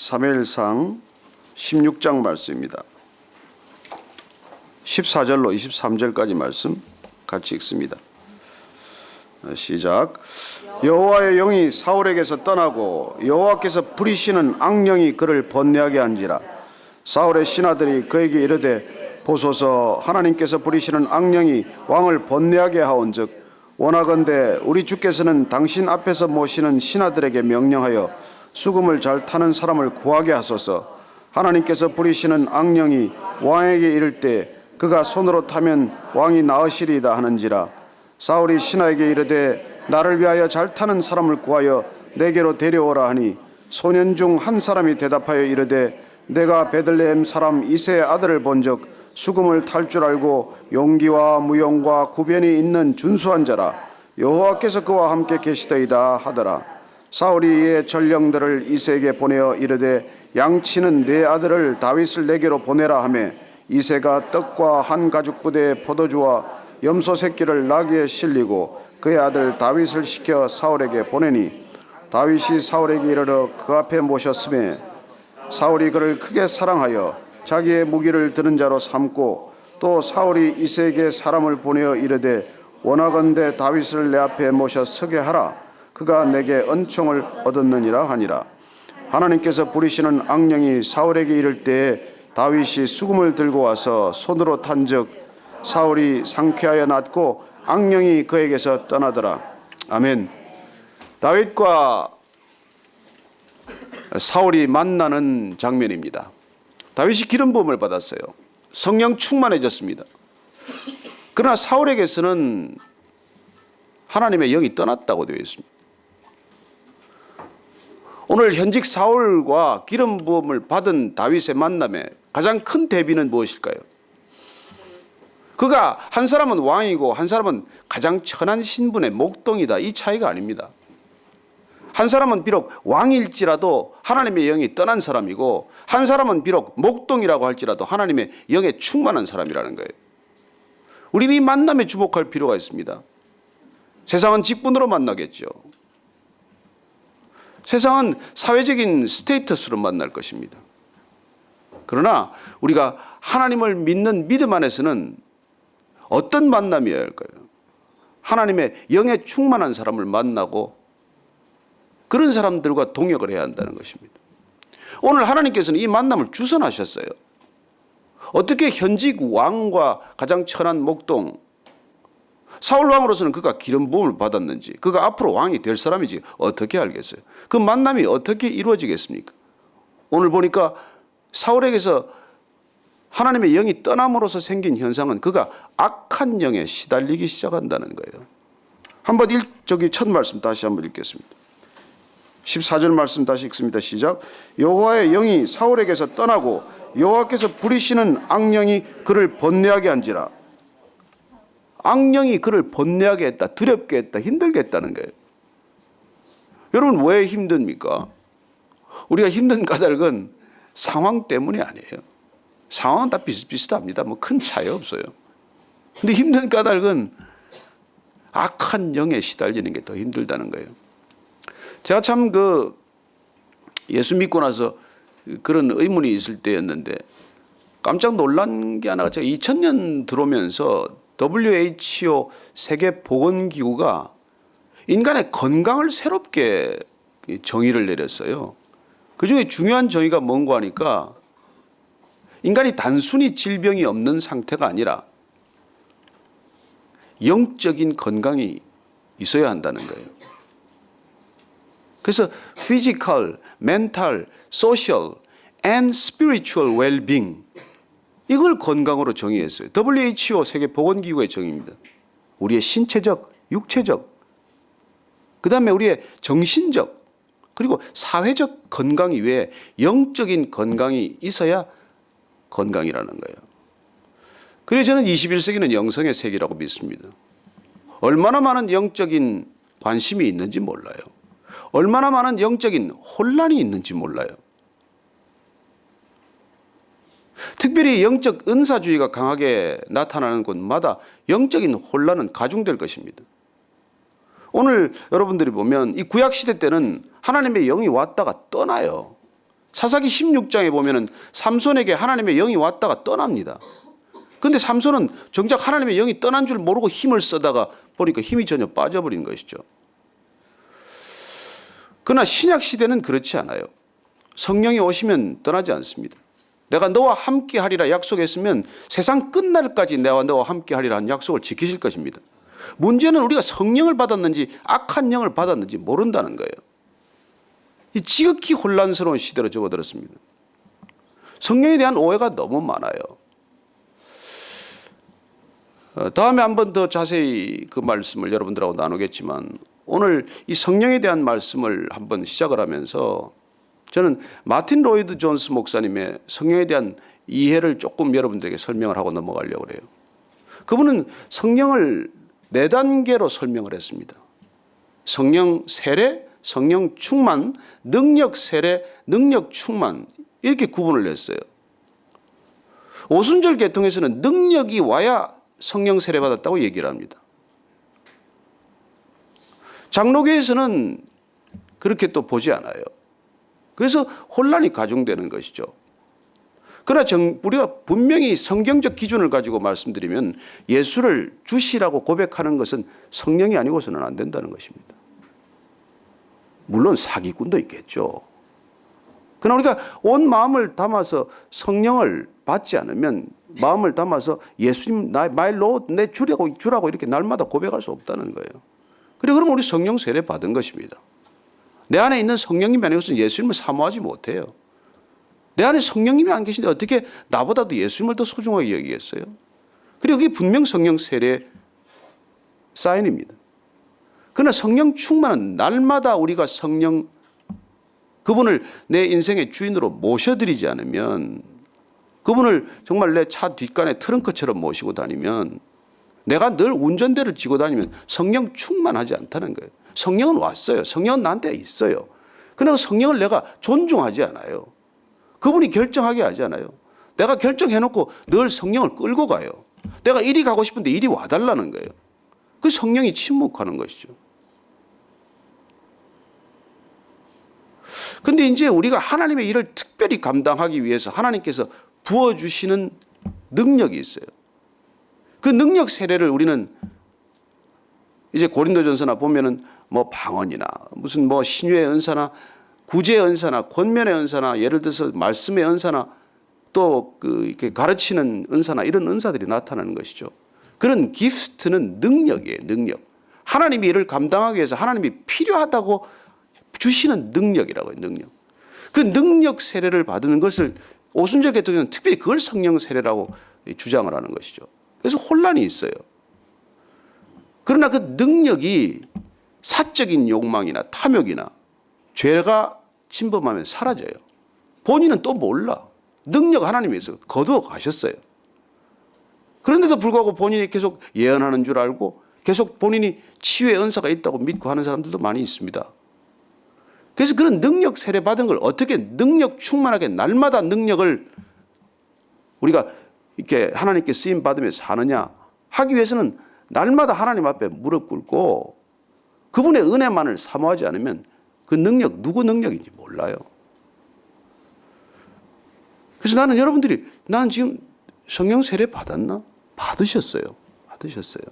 사무엘상 16장 말씀입니다. 14절로 23절까지 말씀 같이 읽습니다. 시작. 여호와의 영이 사울에게서 떠나고 여호와께서 부리시는 악령이 그를 번뇌하게 한지라 사울의 신하들이 그에게 이르되 보소서 하나님께서 부리시는 악령이 왕을 번뇌하게 하온즉 원하건대 우리 주께서는 당신 앞에서 모시는 신하들에게 명령하여 수금을 잘 타는 사람을 구하게 하소서. 하나님께서 부리시는 악령이 왕에게 이를 때 그가 손으로 타면 왕이 나으시리이다 하는지라. 사울이 신하에게 이르되 나를 위하여 잘 타는 사람을 구하여 내게로 데려오라 하니 소년 중 한 사람이 대답하여 이르되 내가 베들레헴 사람 이세의 아들을 본적 수금을 탈 줄 알고 용기와 무용과 구변이 있는 준수한 자라. 여호와께서 그와 함께 계시더이다 하더라 사울이 이에 전령들을 이세에게 보내어 이르되 양치는 내 아들을 다윗을 내게로 보내라 하매 이세가 떡과 한 가죽 부대의 포도주와 염소 새끼를 나귀에 실리고 그의 아들 다윗을 시켜 사울에게 보내니 다윗이 사울에게 이르러 그 앞에 모셨음에 사울이 그를 크게 사랑하여 자기의 무기를 드는 자로 삼고 또 사울이 이세에게 사람을 보내어 이르되 원하건대 다윗을 내 앞에 모셔 서게 하라 그가 내게 은총을 얻었느니라 하니라 하나님께서 부리시는 악령이 사울에게 이를 때에 다윗이 수금을 들고 와서 손으로 탄즉 사울이 상쾌하여 낫고 악령이 그에게서 떠나더라 아멘 다윗과 사울이 만나는 장면입니다. 다윗이 기름 부음을 받았어요. 성령 충만해졌습니다. 그러나 사울에게서는 하나님의 영이 떠났다고 되어 있습니다. 오늘 현직 사울과 기름 부음을 받은 다윗의 만남에 가장 큰 대비는 무엇일까요? 그가 한 사람은 왕이고 한 사람은 가장 천한 신분의 목동이다. 이 차이가 아닙니다. 한 사람은 비록 왕일지라도 하나님의 영이 떠난 사람이고 한 사람은 비록 목동이라고 할지라도 하나님의 영에 충만한 사람이라는 거예요. 우리는 이 만남에 주목할 필요가 있습니다. 세상은 직분으로 만나겠죠. 세상은 사회적인 스테이터스로 만날 것입니다. 그러나 우리가 하나님을 믿는 믿음 안에서는 어떤 만남이어야 할까요? 하나님의 영에 충만한 사람을 만나고 그런 사람들과 동역을 해야 한다는 것입니다. 오늘 하나님께서는 이 만남을 주선하셨어요. 어떻게 현직 왕과 가장 천한 목동 사울 왕으로서는 그가 기름 부음을 받았는지 그가 앞으로 왕이 될 사람이지 어떻게 알겠어요? 그 만남이 어떻게 이루어지겠습니까? 오늘 보니까 사울에게서 하나님의 영이 떠남으로써 생긴 현상은 그가 악한 영에 시달리기 시작한다는 거예요. 한번 일 저기 첫 말씀 다시 한번 읽겠습니다. 14절 말씀 다시 읽습니다. 시작. 여호와의 영이 사울에게서 떠나고 여호와께서 부리시는 악령이 그를 번뇌하게 한지라. 악령이 그를 번뇌하게 했다, 두렵게 했다, 힘들게 했다는 거예요. 여러분 왜 힘듭니까? 우리가 힘든 까닭은 상황 때문이 아니에요. 상황은 다 비슷비슷합니다. 뭐 큰 차이 없어요. 근데 힘든 까닭은 악한 영에 시달리는 게 더 힘들다는 거예요. 제가 참 그 예수 믿고 나서 그런 의문이 있을 때였는데 깜짝 놀란 게 하나가 제가 2000년 들어오면서 WHO 세계 보건 기구가 인간의 건강을 새롭게 정의를 내렸어요. 그 중에 중요한 정의가 뭔가 하니까 인간이 단순히 질병이 없는 상태가 아니라 영적인 건강이 있어야 한다는 거예요. 그래서 physical, mental, social and spiritual well-being 이걸 건강으로 정의했어요. WHO 세계 보건기구의 정의입니다. 우리의 신체적, 육체적, 그 다음에 우리의 정신적, 그리고 사회적 건강 이외에 영적인 건강이 있어야 건강이라는 거예요. 그래서 저는 21세기는 영성의 세계라고 믿습니다. 얼마나 많은 영적인 관심이 있는지 몰라요. 얼마나 많은 영적인 혼란이 있는지 몰라요. 특별히 영적 은사주의가 강하게 나타나는 곳마다 영적인 혼란은 가중될 것입니다. 오늘 여러분들이 보면 이 구약 시대 때는 하나님의 영이 왔다가 떠나요. 사사기 16장에 보면은 삼손에게 하나님의 영이 왔다가 떠납니다. 근데 삼손은 정작 하나님의 영이 떠난 줄 모르고 힘을 쓰다가 보니까 힘이 전혀 빠져버린 것이죠. 그러나 신약 시대는 그렇지 않아요. 성령이 오시면 떠나지 않습니다. 내가 너와 함께 하리라 약속했으면 세상 끝날까지 내가 너와 함께 하리라 한 약속을 지키실 것입니다. 문제는 우리가 성령을 받았는지 악한 영을 받았는지 모른다는 거예요. 이 지극히 혼란스러운 시대로 접어들었습니다. 성령에 대한 오해가 너무 많아요. 어, 다음에 한 번 더 자세히 그 말씀을 여러분들하고 나누겠지만 오늘 이 성령에 대한 말씀을 한번 시작을 하면서 저는 마틴 로이드 존스 목사님의 성령에 대한 이해를 조금 여러분들에게 설명을 하고 넘어가려고 그래요. 그분은 성령을 네 단계로 설명을 했습니다. 성령 세례, 성령 충만, 능력 세례, 능력 충만 이렇게 구분을 했어요. 오순절 계통에서는 능력이 와야 성령 세례 받았다고 얘기를 합니다. 장로교에서는 그렇게 또 보지 않아요. 그래서 혼란이 가중되는 것이죠. 그러나 정, 우리가 분명히 성경적 기준을 가지고 말씀드리면 예수를 주시라고 고백하는 것은 성령이 아니고서는 안 된다는 것입니다. 물론 사기꾼도 있겠죠. 그러나 우리가 온 마음을 담아서 성령을 받지 않으면 마음을 담아서 예수님 나 말로 내 주라고 주라고 이렇게 날마다 고백할 수 없다는 거예요. 그래 그럼 우리 성령 세례 받은 것입니다. 내 안에 있는 성령님이 아니고서는 예수님을 사모하지 못해요. 내 안에 성령님이 안 계신데 어떻게 나보다도 예수님을 더 소중하게 여기겠어요? 그리고 그게 분명 성령 세례 사인입니다. 그러나 성령 충만은 날마다 우리가 성령 그분을 내 인생의 주인으로 모셔드리지 않으면 그분을 정말 내 차 뒷간에 트렁크처럼 모시고 다니면 내가 늘 운전대를 쥐고 다니면 성령 충만하지 않다는 거예요. 성령은 왔어요. 성령은 나한테 있어요. 그러나 성령을 내가 존중하지 않아요. 그분이 결정하게 하지 않아요. 내가 결정해놓고 늘 성령을 끌고 가요. 내가 이리 가고 싶은데 이리 와달라는 거예요. 그 성령이 침묵하는 것이죠. 근데 이제 우리가 하나님의 일을 특별히 감당하기 위해서 하나님께서 부어주시는 능력이 있어요. 그 능력 세례를 우리는 이제 고린도전서나 보면은 뭐 방언이나 무슨 뭐 신유의 은사나 구제의 은사나 권면의 은사나 예를 들어서 말씀의 은사나 또 그 이렇게 가르치는 은사나 이런 은사들이 나타나는 것이죠. 그런 기프트는 능력이에요, 능력. 하나님이 이를 감당하기 위해서 하나님이 필요하다고 주시는 능력이라고요, 능력. 그 능력 세례를 받는 것을 오순절 개통에는 특별히 그걸 성령 세례라고 주장을 하는 것이죠. 그래서 혼란이 있어요. 그러나 그 능력이 사적인 욕망이나 탐욕이나 죄가 침범하면 사라져요. 본인은 또 몰라. 능력 하나님에서 거두어 가셨어요. 그런데도 불구하고 본인이 계속 예언하는 줄 알고 계속 본인이 치유의 은사가 있다고 믿고 하는 사람들도 많이 있습니다. 그래서 그런 능력 세례 받은 걸 어떻게 능력 충만하게 날마다 능력을 우리가 이렇게 하나님께 쓰임 받으며 사느냐 하기 위해서는 날마다 하나님 앞에 무릎 꿇고 그분의 은혜만을 사모하지 않으면 그 능력 누구 능력인지 몰라요. 그래서 나는 여러분들이 나는 지금 성령 세례 받았나? 받으셨어요. 받으셨어요.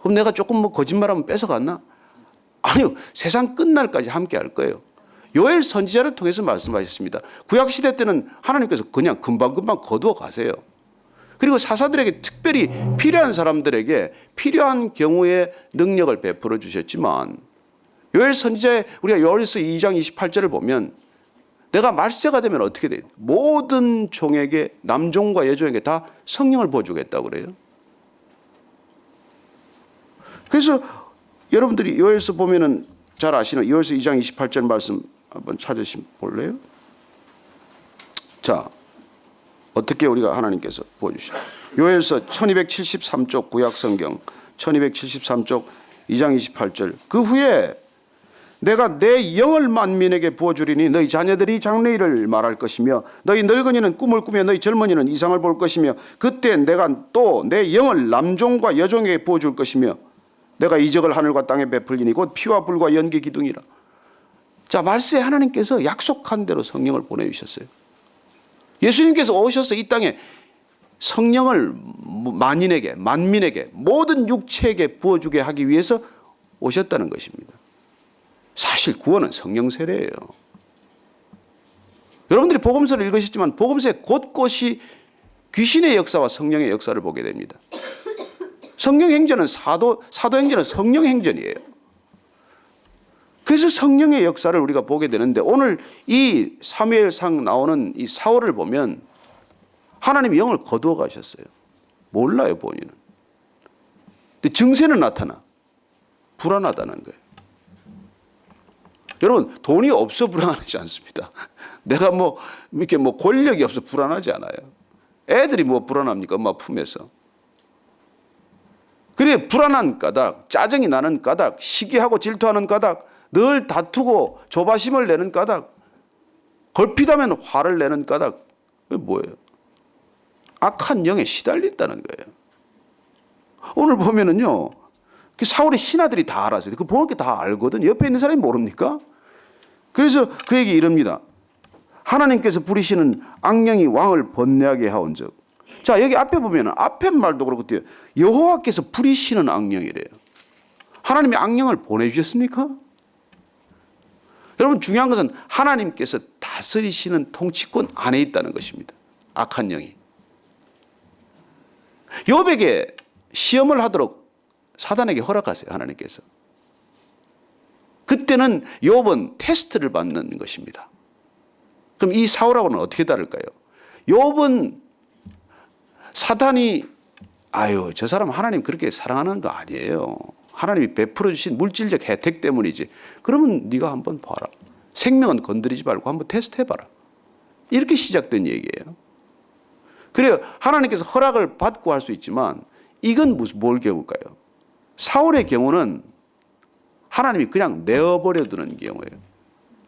그럼 내가 조금 뭐 거짓말하면 뺏어갔나? 아니요. 세상 끝날까지 함께 할 거예요. 요엘 선지자를 통해서 말씀하셨습니다. 구약 시대 때는 하나님께서 그냥 금방금방 거두어 가세요. 그리고 사사들에게 특별히 필요한 사람들에게 필요한 경우에 능력을 베풀어 주셨지만 요엘 선지자의 우리가 요엘서 2장 28절을 보면 내가 말세가 되면 어떻게 돼? 모든 종에게 남종과 여종에게 다 성령을 부어 주겠다고 그래요. 그래서 여러분들이 요엘서 보면은 잘 아시는 요엘서 2장 28절 말씀 한번 찾으시 볼래요? 자, 어떻게 우리가 하나님께서 보여주셔? 요엘서 1273쪽 구약 성경 1273쪽 2장 28절 그 후에 내가 내 영을 만민에게 부어주리니 너희 자녀들이 장래일을 말할 것이며 너희 늙은이는 꿈을 꾸며 너희 젊은이는 이상을 볼 것이며 그때 내가 또 내 영을 남종과 여종에게 부어줄 것이며 내가 이적을 하늘과 땅에 베풀리니 곧 피와 불과 연기 기둥이라 자, 말세 하나님께서 약속한 대로 성령을 보내주셨어요. 예수님께서 오셔서 이 땅에 성령을 만인에게, 만민에게, 모든 육체에게 부어주게 하기 위해서 오셨다는 것입니다. 사실 구원은 성령 세례예요. 여러분들이 복음서를 읽으셨지만 복음서에 곳곳이 귀신의 역사와 성령의 역사를 보게 됩니다. 성령 행전은 사도 사도 행전은 성령 행전이에요. 그래서 성령의 역사를 우리가 보게 되는데 오늘 이 사무엘상 나오는 이 사울을 보면 하나님이 영을 거두어 가셨어요. 몰라요 본인은. 근데 증세는 나타나 불안하다는 거예요. 여러분 돈이 없어 불안하지 않습니다. 내가 뭐 이렇게 뭐 권력이 없어 불안하지 않아요. 애들이 뭐 불안합니까 엄마 품에서. 그래 불안한 까닭, 짜증이 나는 까닭, 시기하고 질투하는 까닭, 늘 다투고 조바심을 내는 까닭, 걸핏하면 화를 내는 까닭, 그게 뭐예요? 악한 영에 시달린다는 거예요. 오늘 보면은요, 그 사울의 신하들이 다 알았어요. 그 보는 게 다 알거든. 옆에 있는 사람이 모릅니까? 그래서 그에게 이릅니다. 하나님께서 부리시는 악령이 왕을 번뇌하게 하온즉. 자 여기 앞에 보면은 앞에 말도 그렇고 여호와께서 부리시는 악령이래요. 하나님이 악령을 보내주셨습니까? 여러분 중요한 것은 하나님께서 다스리시는 통치권 안에 있다는 것입니다. 악한 영이. 욥에게 시험을 하도록 사단에게 허락하세요. 하나님께서. 그때는 욥은 테스트를 받는 것입니다. 그럼 이 사울하고는 어떻게 다를까요? 욥은 사단이 아유 저 사람 하나님 그렇게 사랑하는 거 아니에요. 하나님이 베풀어 주신 물질적 혜택 때문이지. 그러면 네가 한번 봐라. 생명은 건드리지 말고 한번 테스트 해봐라. 이렇게 시작된 얘기예요. 그래요. 하나님께서 허락을 받고 할 수 있지만 이건 무슨 뭘 배울까요? 사울의 경우는 하나님이 그냥 내어버려 두는 경우예요.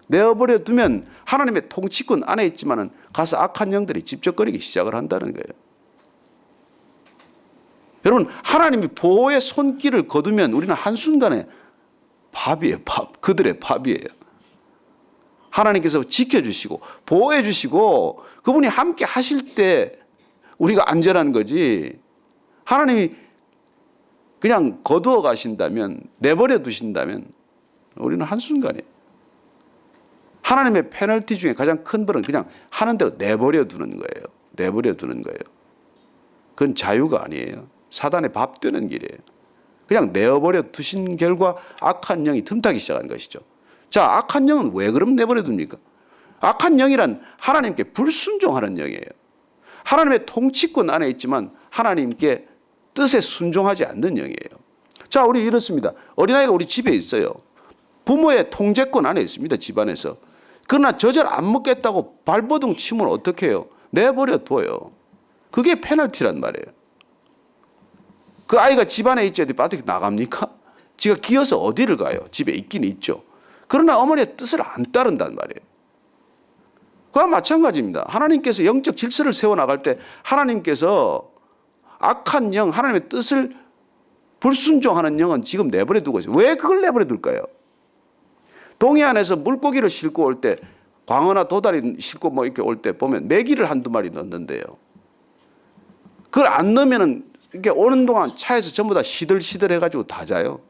내어버려 두면 하나님의 통치권 안에 있지만은 가서 악한 영들이 집적거리기 시작을 한다는 거예요. 여러분, 하나님이 보호의 손길을 거두면 우리는 한순간에 밥이에요, 밥. 그들의 밥이에요. 하나님께서 지켜주시고, 보호해주시고, 그분이 함께 하실 때 우리가 안전한 거지. 하나님이 그냥 거두어 가신다면, 내버려 두신다면, 우리는 한순간에. 하나님의 페널티 중에 가장 큰 벌은 그냥 하는 대로 내버려 두는 거예요. 내버려 두는 거예요. 그건 자유가 아니에요. 사단의 밥 되는 길이에요. 그냥 내어버려 두신 결과 악한 영이 틈타기 시작한 것이죠. 자, 악한 영은 왜 그럼 내버려 둡니까? 악한 영이란 하나님께 불순종하는 영이에요. 하나님의 통치권 안에 있지만 하나님께 뜻에 순종하지 않는 영이에요. 자, 우리 이렇습니다. 어린아이가 우리 집에 있어요. 부모의 통제권 안에 있습니다. 집안에서. 그러나 저절 안 먹겠다고 발버둥 치면 어떻게 해요? 내버려 둬요. 그게 페널티란 말이에요. 그 아이가 집안에 있지 어디 밖에 나갑니까? 지가 기어서 어디를 가요? 집에 있긴 있죠. 그러나 어머니의 뜻을 안 따른단 말이에요. 그와 마찬가지입니다. 하나님께서 영적 질서를 세워나갈 때 하나님께서 악한 영, 하나님의 뜻을 불순종하는 영은 지금 내버려 두고 있어요. 왜 그걸 내버려 둘까요? 동해안에서 물고기를 싣고 올 때 광어나 도다리 싣고 뭐 이렇게 올 때 보면 메기를 한두 마리 넣는데요. 그걸 안 넣으면은 이렇게 오는 동안 차에서 전부 다 시들시들 해가지고 다 자요.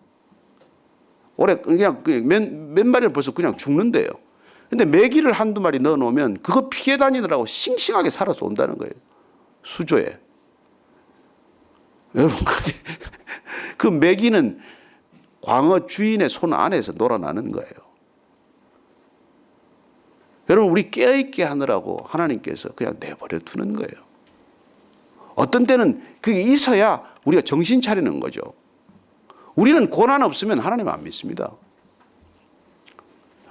올해 그냥 몇, 몇 마리는 벌써 그냥 죽는데요. 근데 메기를 한두 마리 넣어 놓으면 그거 피해 다니느라고 싱싱하게 살아서 온다는 거예요. 수조에. 여러분, 그게, 그 메기는 광어 주인의 손 안에서 놀아나는 거예요. 여러분, 우리 깨어있게 하느라고 하나님께서 그냥 내버려 두는 거예요. 어떤 때는 그게 있어야 우리가 정신 차리는 거죠. 우리는 고난 없으면 하나님 안 믿습니다.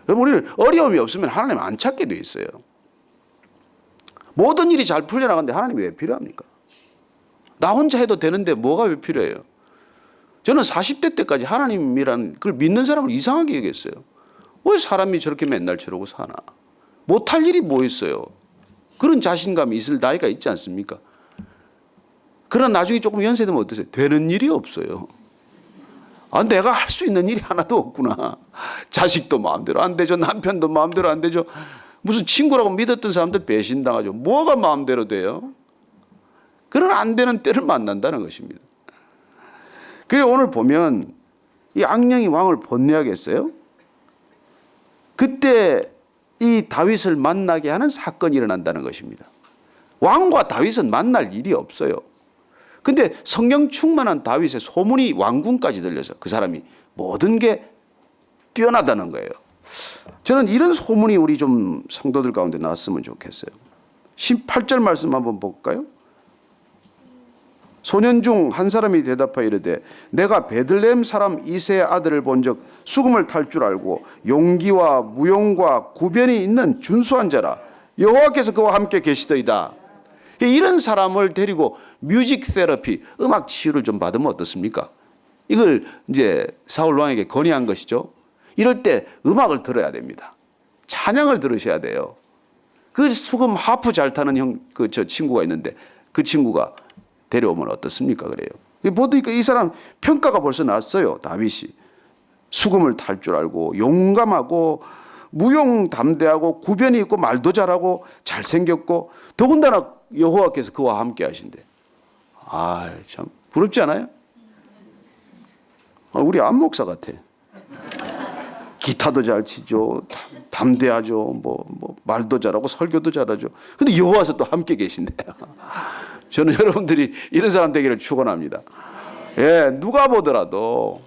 우리는 어려움이 없으면 하나님 안 찾게 돼 있어요. 모든 일이 잘 풀려나가는데 하나님이 왜 필요합니까? 나 혼자 해도 되는데 뭐가 왜 필요해요? 저는 40대 때까지 하나님이라는 그걸 믿는 사람을 이상하게 여겼어요. 왜 사람이 저렇게 맨날 저러고 사나? 못할 일이 뭐 있어요? 그런 자신감이 있을 나이가 있지 않습니까? 그러나 나중에 조금 연세되면 어떠세요? 되는 일이 없어요. 아, 내가 할 수 있는 일이 하나도 없구나. 자식도 마음대로 안 되죠. 남편도 마음대로 안 되죠. 무슨 친구라고 믿었던 사람들 배신당하죠. 뭐가 마음대로 돼요? 그런 안 되는 때를 만난다는 것입니다. 그래 오늘 보면 이 악령이 왕을 번뇌하겠어요? 그때 이 다윗을 만나게 하는 사건이 일어난다는 것입니다. 왕과 다윗은 만날 일이 없어요. 근데 성령 충만한 다윗의 소문이 왕궁까지 들려서 그 사람이 모든 게 뛰어나다는 거예요. 저는 이런 소문이 우리 좀 성도들 가운데 나왔으면 좋겠어요. 18절 말씀 한번 볼까요? 소년 중 한 사람이 대답하여 이르되 내가 베들레헴 사람 이세의 아들을 본적 수금을 탈 줄 알고 용기와 무용과 구변이 있는 준수한 자라 여호와께서 그와 함께 계시더이다. 이런 사람을 데리고 뮤직 테라피 음악 치유를 좀 받으면 어떻습니까? 이걸 이제 사울 왕에게 건의한 것이죠. 이럴 때 음악을 들어야 됩니다. 찬양을 들으셔야 돼요. 그 수금 하프 잘 타는 형 그 저 친구가 있는데 그 친구가 데려오면 어떻습니까? 그래요. 보니까 이 사람 평가가 벌써 났어요. 다윗이 수금을 탈 줄 알고 용감하고 무용 담대하고 구변이 있고 말도 잘하고 잘생겼고 더군다나 여호와께서 그와 함께 하신대. 아, 참 부럽지 않아요? 아, 우리 안 목사 같아. 기타도 잘 치죠. 담- 담대하죠. 뭐, 뭐 말도 잘하고 설교도 잘하죠. 근데 여호와서 또 함께 계신대요. 저는 여러분들이 이런 사람 되기를 축원합니다. 예, 누가 보더라도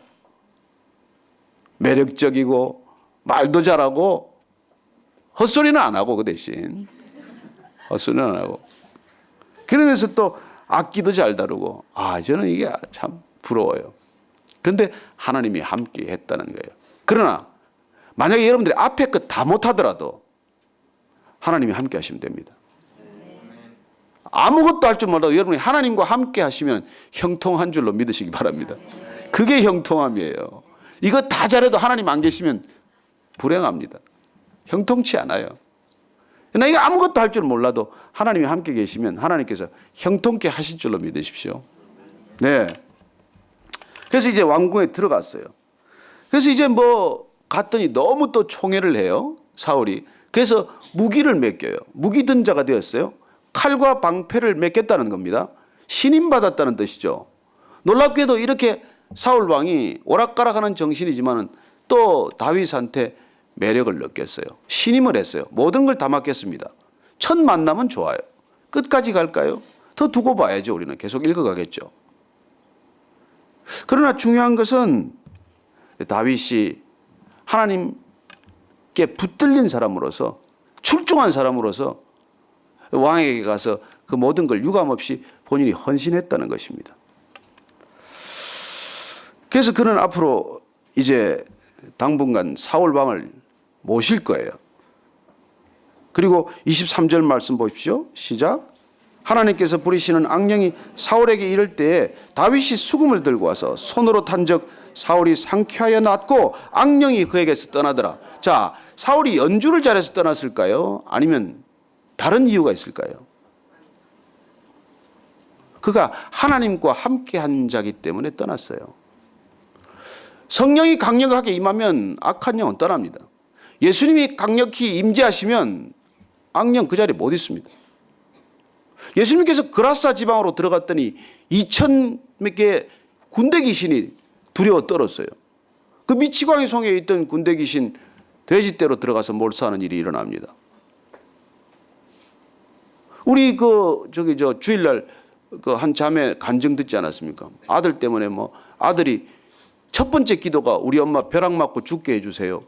매력적이고 말도 잘하고 헛소리는 안 하고 그 대신 헛소리는 안 하고 그러면서 또 악기도 잘 다루고 아 저는 이게 참 부러워요. 그런데 하나님이 함께 했다는 거예요. 그러나 만약에 여러분들이 앞에 것 다 못하더라도 하나님이 함께 하시면 됩니다. 아무것도 할 줄 몰라도 여러분이 하나님과 함께 하시면 형통한 줄로 믿으시기 바랍니다. 그게 형통함이에요. 이거 다 잘해도 하나님 안 계시면 불행합니다. 형통치 않아요. 나 이거 아무것도 할 줄 몰라도 하나님이 함께 계시면 하나님께서 형통케 하실 줄로 믿으십시오. 네. 그래서 이제 왕궁에 들어갔어요. 그래서 이제 뭐 갔더니 너무 또 총애를 해요. 사울이. 그래서 무기를 맡겨요. 무기 든 자가 되었어요. 칼과 방패를 맡겼다는 겁니다. 신임 받았다는 뜻이죠. 놀랍게도 이렇게 사울 왕이 오락가락하는 정신이지만은 또 다윗한테 매력을 느꼈어요. 신임을 했어요. 모든 걸 다 맡겼습니다. 첫 만남은 좋아요. 끝까지 갈까요? 더 두고 봐야죠. 우리는 계속 읽어가겠죠. 그러나 중요한 것은 다윗이 하나님께 붙들린 사람으로서 출중한 사람으로서 왕에게 가서 그 모든 걸 유감 없이 본인이 헌신했다는 것입니다. 그래서 그는 앞으로 이제 당분간 사울 왕을 모실 거예요. 그리고 23절 말씀 보십시오. 시작. 하나님께서 부리시는 악령이 사울에게 이를 때에 다윗이 수금을 들고 와서 손으로 탄적 사울이 상쾌하여 낫고 악령이 그에게서 떠나더라. 자, 사울이 연주를 잘해서 떠났을까요? 아니면 다른 이유가 있을까요? 그가 하나님과 함께 한 자기 때문에 떠났어요. 성령이 강력하게 임하면 악한 영은 떠납니다. 예수님이 강력히 임재하시면 악령 그 자리에 못 있습니다. 예수님께서 그라사 지방으로 들어갔더니 2천 몇 개 군대 귀신이 두려워 떨었어요. 그 미치광이 성에 있던 군대 귀신 돼지떼로 들어가서 몰사하는 일이 일어납니다. 우리 그 저기 저 주일날 그 한 자매 간증 듣지 않았습니까? 아들 때문에 뭐 아들이 첫 번째 기도가 우리 엄마 벼락 맞고 죽게 해주세요.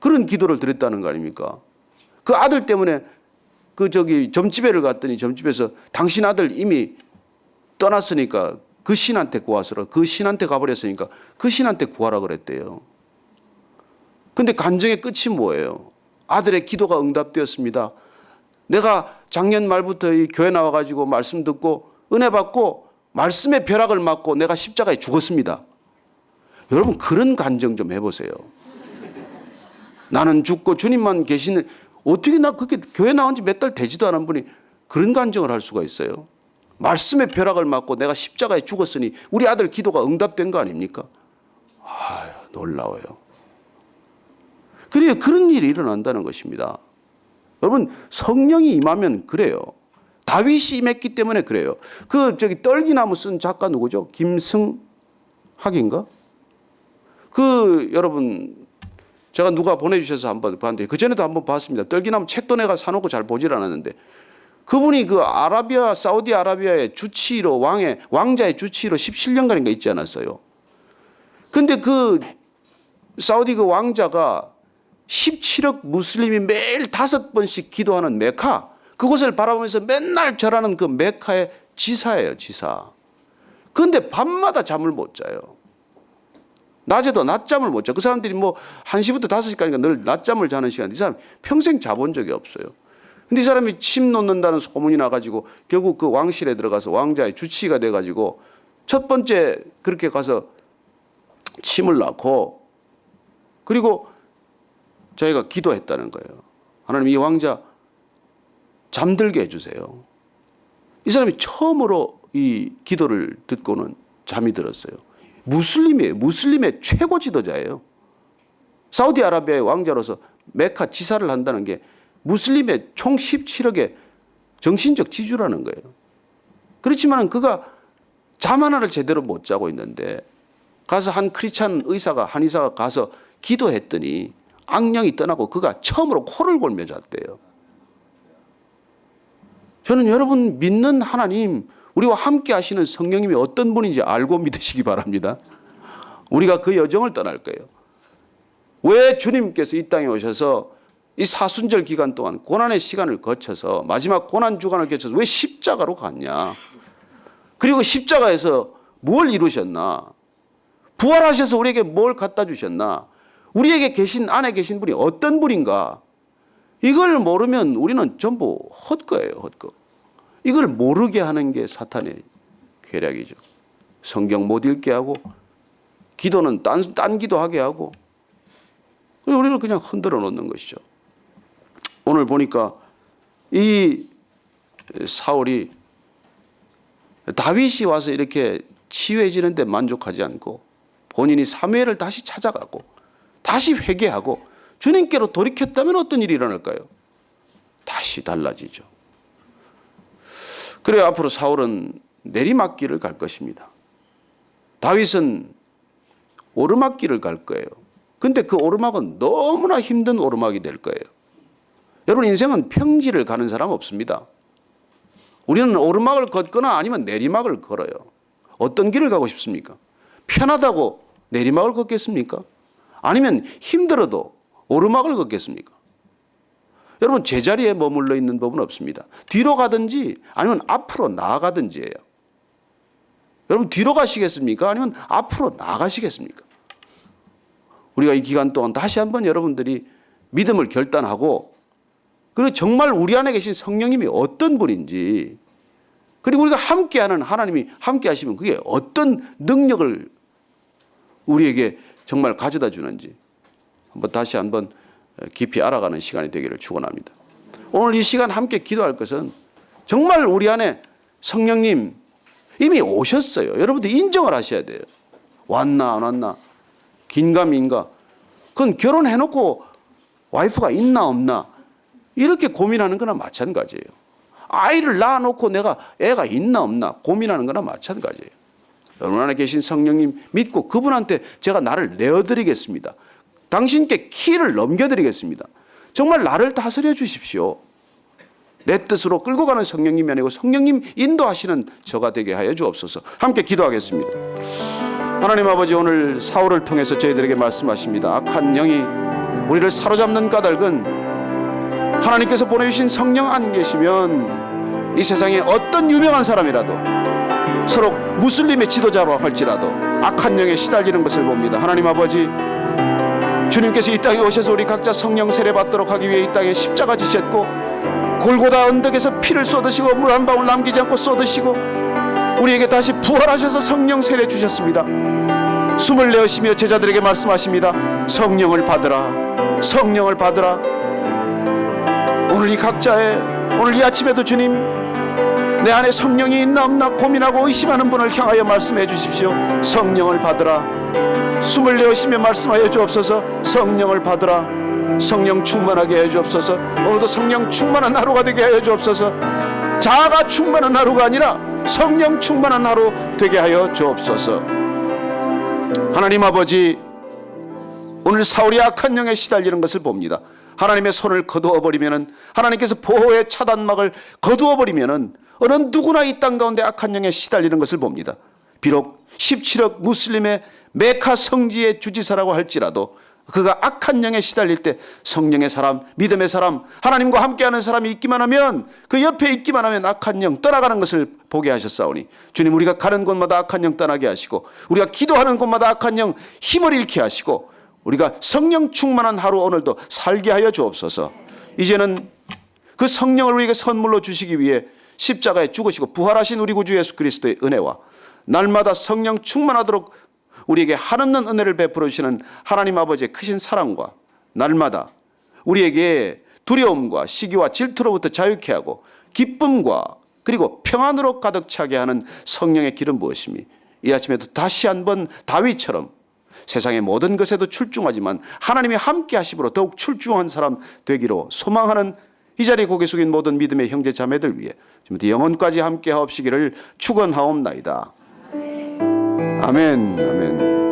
그런 기도를 드렸다는 거 아닙니까? 그 아들 때문에 그 저기 점집에를 갔더니 점집에서 당신 아들 이미 떠났으니까 그 신한테 구하소라. 그 신한테 가버렸으니까 그 신한테 구하라 그랬대요. 근데 간증의 끝이 뭐예요? 아들의 기도가 응답되었습니다. 내가 작년 말부터 이 교회 나와가지고 말씀 듣고 은혜 받고 말씀의 벼락을 맞고 내가 십자가에 죽었습니다. 여러분 그런 간증 좀 해보세요. 나는 죽고 주님만 계시는 어떻게 나 그렇게 교회 나온 지 몇 달 되지도 않은 분이 그런 간증을 할 수가 있어요. 말씀의 벼락을 맞고 내가 십자가에 죽었으니 우리 아들 기도가 응답된 거 아닙니까? 아, 놀라워요. 그래요. 그런 일이 일어난다는 것입니다. 여러분 성령이 임하면 그래요. 다윗이 임했기 때문에 그래요. 그 저기 떨기나무 쓴 작가 누구죠? 김승학인가? 그 여러분 제가 누가 보내주셔서 한번 봤는데 그 전에도 한번 봤습니다. 떨기나무 책도 내가 사놓고 잘 보질 않았는데 그분이 그 아라비아 사우디 아라비아의 주치의로 왕의 왕자의 주치의로 17년간인가 있지 않았어요. 근데 그 사우디 그 왕자가 17억 무슬림이 매일 다섯 번씩 기도하는 메카 그곳을 바라보면서 맨날 절하는 그 메카의 지사예요 지사. 근데 밤마다 잠을 못 자요. 낮에도 낮잠을 못 자. 그 사람들이 뭐 1시부터 5시까지가 늘 낮잠을 자는 시간. 이 사람 평생 자본 적이 없어요. 근데 이 사람이 침 놓는다는 소문이 나가지고 결국 그 왕실에 들어가서 왕자의 주치의가 돼가지고 첫 번째 그렇게 가서 침을 낳고 그리고 자기가 기도했다는 거예요. 하나님 이 왕자 잠들게 해주세요. 이 사람이 처음으로 이 기도를 듣고는 잠이 들었어요. 무슬림이에요. 무슬림의 최고 지도자예요. 사우디아라비아의 왕자로서 메카 지사를 한다는 게 무슬림의 총 17억의 정신적 지주라는 거예요. 그렇지만 그가 잠 하나를 제대로 못 자고 있는데 가서 한 크리스찬 의사가 한의사가 가서 기도했더니 악령이 떠나고 그가 처음으로 코를 골며 잤대요. 저는 여러분 믿는 하나님 우리와 함께 하시는 성령님이 어떤 분인지 알고 믿으시기 바랍니다. 우리가 그 여정을 떠날 거예요. 왜 주님께서 이 땅에 오셔서 이 사순절 기간 동안 고난의 시간을 거쳐서 마지막 고난 주간을 거쳐서 왜 십자가로 갔냐? 그리고 십자가에서 뭘 이루셨나? 부활하셔서 우리에게 뭘 갖다 주셨나? 우리에게 계신 안에 계신 분이 어떤 분인가? 이걸 모르면 우리는 전부 헛거예요, 헛거. 이걸 모르게 하는 게 사탄의 괴략이죠. 성경 못 읽게 하고 기도는 딴, 딴 기도하게 하고 우리를 그냥 흔들어 놓는 것이죠. 오늘 보니까 이 사울이 다윗이 와서 이렇게 치유해지는데 만족하지 않고 본인이 사무엘을 다시 찾아가고 다시 회개하고 주님께로 돌이켰다면 어떤 일이 일어날까요? 다시 달라지죠. 그래 앞으로 사울은 내리막길을 갈 것입니다. 다윗은 오르막길을 갈 거예요. 근데 그 오르막은 너무나 힘든 오르막이 될 거예요. 여러분 인생은 평지를 가는 사람 없습니다. 우리는 오르막을 걷거나 아니면 내리막을 걸어요. 어떤 길을 가고 싶습니까? 편하다고 내리막을 걷겠습니까? 아니면 힘들어도 오르막을 걷겠습니까? 여러분 제자리에 머물러 있는 법은 없습니다. 뒤로 가든지 아니면 앞으로 나아가든지예요. 여러분 뒤로 가시겠습니까? 아니면 앞으로 나가시겠습니까? 우리가 이 기간 동안 다시 한번 여러분들이 믿음을 결단하고 그리고 정말 우리 안에 계신 성령님이 어떤 분인지 그리고 우리가 함께하는 하나님이 함께 하시면 그게 어떤 능력을 우리에게 정말 가져다 주는지 한번 다시 한번 깊이 알아가는 시간이 되기를 축원합니다. 오늘 이 시간 함께 기도할 것은 정말 우리 안에 성령님 이미 오셨어요. 여러분들 인정을 하셔야 돼요. 왔나 안 왔나 긴가민가 그건 결혼해놓고 와이프가 있나 없나 이렇게 고민하는 거나 마찬가지예요. 아이를 낳아놓고 내가 애가 있나 없나 고민하는 거나 마찬가지예요. 여러분 안에 계신 성령님 믿고 그분한테 제가 나를 내어드리겠습니다. 당신께 키를 넘겨드리겠습니다. 정말 나를 다스려 주십시오. 내 뜻으로 끌고 가는 성령님이 아니고 성령님 인도하시는 저가 되게 하여 주옵소서. 함께 기도하겠습니다. 하나님 아버지 오늘 사울을 통해서 저희들에게 말씀하십니다. 악한 영이 우리를 사로잡는 까닭은 하나님께서 보내주신 성령 안 계시면 이 세상에 어떤 유명한 사람이라도 서로 무슬림의 지도자로 할지라도 악한 영에 시달리는 것을 봅니다. 하나님 아버지 주님께서 이 땅에 오셔서 우리 각자 성령 세례 받도록 하기 위해 이 땅에 십자가 지셨고 골고다 언덕에서 피를 쏟으시고 물 한 방울 남기지 않고 쏟으시고 우리에게 다시 부활하셔서 성령 세례 주셨습니다. 숨을 내쉬며 제자들에게 말씀하십니다. 성령을 받으라. 성령을 받으라. 오늘 이 각자의 오늘 이 아침에도 주님 내 안에 성령이 있나 없나 고민하고 의심하는 분을 향하여 말씀해 주십시오. 성령을 받으라. 숨을 내쉬며 말씀하여 주옵소서. 성령을 받으라. 성령 충만하게 해 주옵소서. 오늘도 성령 충만한 하루가 되게 하여 주옵소서. 자아가 충만한 하루가 아니라 성령 충만한 하루 되게 하여 주옵소서. 하나님 아버지 오늘 사울이 악한 영에 시달리는 것을 봅니다. 하나님의 손을 거두어 버리면은 하나님께서 보호의 차단막을 거두어 버리면은 어느 누구나 이 땅 가운데 악한 영에 시달리는 것을 봅니다. 비록 17억 무슬림의 메카 성지의 주지사라고 할지라도 그가 악한 영에 시달릴 때 성령의 사람, 믿음의 사람, 하나님과 함께하는 사람이 있기만 하면 그 옆에 있기만 하면 악한 영 떠나가는 것을 보게 하셨사오니 주님 우리가 가는 곳마다 악한 영 떠나게 하시고 우리가 기도하는 곳마다 악한 영 힘을 잃게 하시고 우리가 성령 충만한 하루 오늘도 살게 하여 주옵소서. 이제는 그 성령을 우리에게 선물로 주시기 위해 십자가에 죽으시고 부활하신 우리 구주 예수 그리스도의 은혜와 날마다 성령 충만하도록 우리에게 한없는 은혜를 베풀어 주시는 하나님 아버지의 크신 사랑과 날마다 우리에게 두려움과 시기와 질투로부터 자유케 하고 기쁨과 그리고 평안으로 가득 차게 하는 성령의 길은 무엇이니 이 아침에도 다시 한번 다윗처럼 세상의 모든 것에도 출중하지만 하나님이 함께 하심으로 더욱 출중한 사람 되기로 소망하는 이 자리에 고개 숙인 모든 믿음의 형제 자매들 위해 지금부터 영원까지 함께 하옵시기를 축원하옵나이다. 아멘. 아멘.